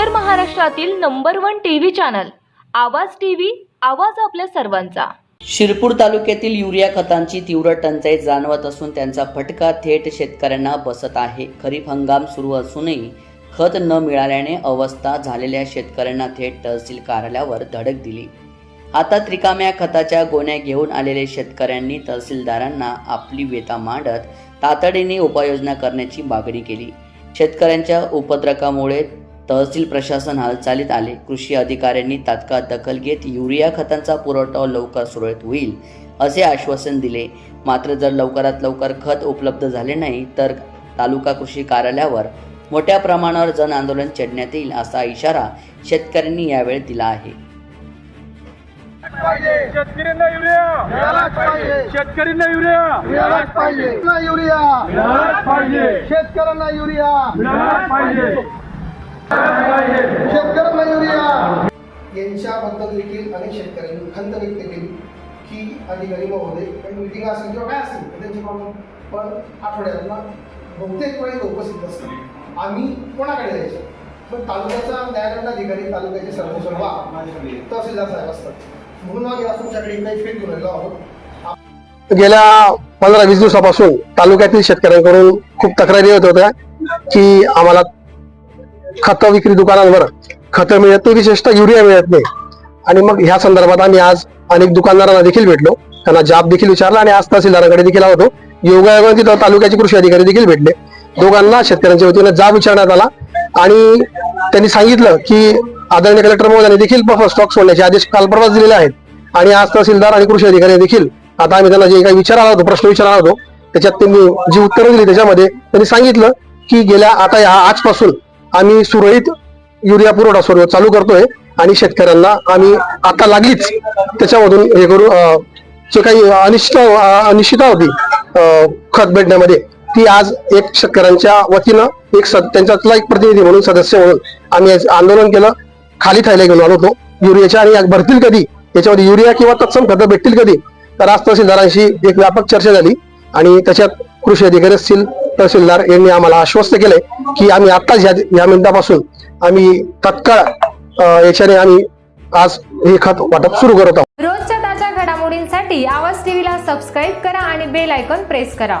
उत्तर महाराष्ट्रातील number one T V channel Awaaz T V Awaaz आपल्या सर्वांचा. शिरपूर तालुक्यातील युरिया खतांची तीव्र टंचाई जाणवत असून त्यांचा फटका थेट शेतकऱ्यांना बसत आहे. खरीप हंगाम सुरू असूनही खत न मिळाल्याने अवस्था झालेल्या शेतकऱ्यांना थेट तहसील कार्यालयावर धडक दिली. आता त्रिकाम्या खताच्या गोण्या घेऊन आलेले शेतकऱ्यांनी तहसीलदारांना आपली व्यथा मांडत तातडीने उपाययोजना करण्याची मागणी केली. शेतकऱ्यांच्या उपद्रकामुळे तहसील प्रशासन हालचालीत आले. कृषी अधिकाऱ्यांनी तात्काळ दखल घेत युरिया खतांचा पुरवठा लवकर सुरळीत होईल असे आश्वासन दिले. मात्र जर लवकरात लवकर खत उपलब्ध झाले नाही तर तालुका कृषी कार्यालयावर मोठ्या प्रमाणावर जन आंदोलन छेडण्यात येईल असा इशारा शेतकऱ्यांनी यावेळी दिला आहे. शेतकऱ्यांना युरिया! मिळालाच पाहिजे. शेतकऱ्यांना युरिया! मिळालाच पाहिजे. युरिया! मिळालाच पाहिजे. शेतकऱ्यांना युरिया! मिळालाच पाहिजे. शेतकऱ्यांना युरिया यांच्याबद्दल देखील अनेक शेतकऱ्यांनी खंत व्यक्त केली की अधिकारी महोदय काही मिटिंग असेल किंवा काय असेल पण आठवड्यातला बहुतेक उपस्थित असतात. आम्ही कोणाकडे जायचं? पण तालुक्याचा न्यायदंडाधिकारी तालुक्याचे सर्वेश्वर तहसीलदार साहेब असतात. म्हणून आम्ही आज तुमच्याकडे काही फेक घेऊन आहोत. गेल्या पंधरा वीस दिवसापासून तालुक्यातील शेतकऱ्यांकडून खूप तक्रारी येत होत्या की आम्हाला खत विक्री दुकानांवर खतं मिळत नाही विशेषतः युरिया मिळत नाही. आणि मग ह्या संदर्भात आम्ही आज अनेक दुकानदारांना देखील भेटलो. त्यांना जाब देखील विचारला आणि आज तहसीलदारांकडे देखील आलो होतो. योगायोगाने तिथं तालुक्याचे कृषी अधिकारी देखील भेटले. दोघांना शेतकऱ्यांच्या वतीनं जाब विचारण्यात आला. आणि त्यांनी सांगितलं की आदरणीय कलेक्टर महोदयांनी देखील बफर स्टॉक सोडण्याचे आदेश काल परवाच दिलेले आहेत. आणि आज तहसीलदार आणि कृषी अधिकारी देखील आता आम्ही त्यांना जे काही आला होतो प्रश्न विचारला होतो त्याच्यात त्यांनी जी उत्तरं दिली त्याच्यामध्ये त्यांनी सांगितलं की गेल्या आता या आजपासून आम्ही सुरळीत युरिया पुरवठा सुरू चालू करतोय आणि शेतकऱ्यांना आम्ही आता लागलीच. त्याच्यामधून हे करू जे काही अनिश्चित अनिश्चिता होती खत भेटण्यामध्ये ती आज एक शेतकऱ्यांच्या वतीनं एक सद- त्यांच्यातला एक प्रतिनिधी म्हणून सदस्य म्हणून आम्ही आंदोलन केलं. खाली थैल्या घेऊन आलो होतो. युरियाच्या आणि भरतील कधी? याच्यामध्ये युरिया किंवा तत्सम खतं भेटतील कधी? तर आज तहसीलदारांशी एक व्यापक चर्चा झाली आणि त्याच्यात कृषी अधिकारी असतील तहसीलदार यांनी आम्हाला आश्वस्त केले की आम्ही आत्ताच या या मिनिटापासून आम्ही तत्काळ याच्याने आम्ही आज हे खत वाटप सुरू करत आहोत. रोजच्या ताज्या घडामोडींसाठी आवाज टीव्हीला सबस्क्राईब करा आणि बेल आयकॉन प्रेस करा.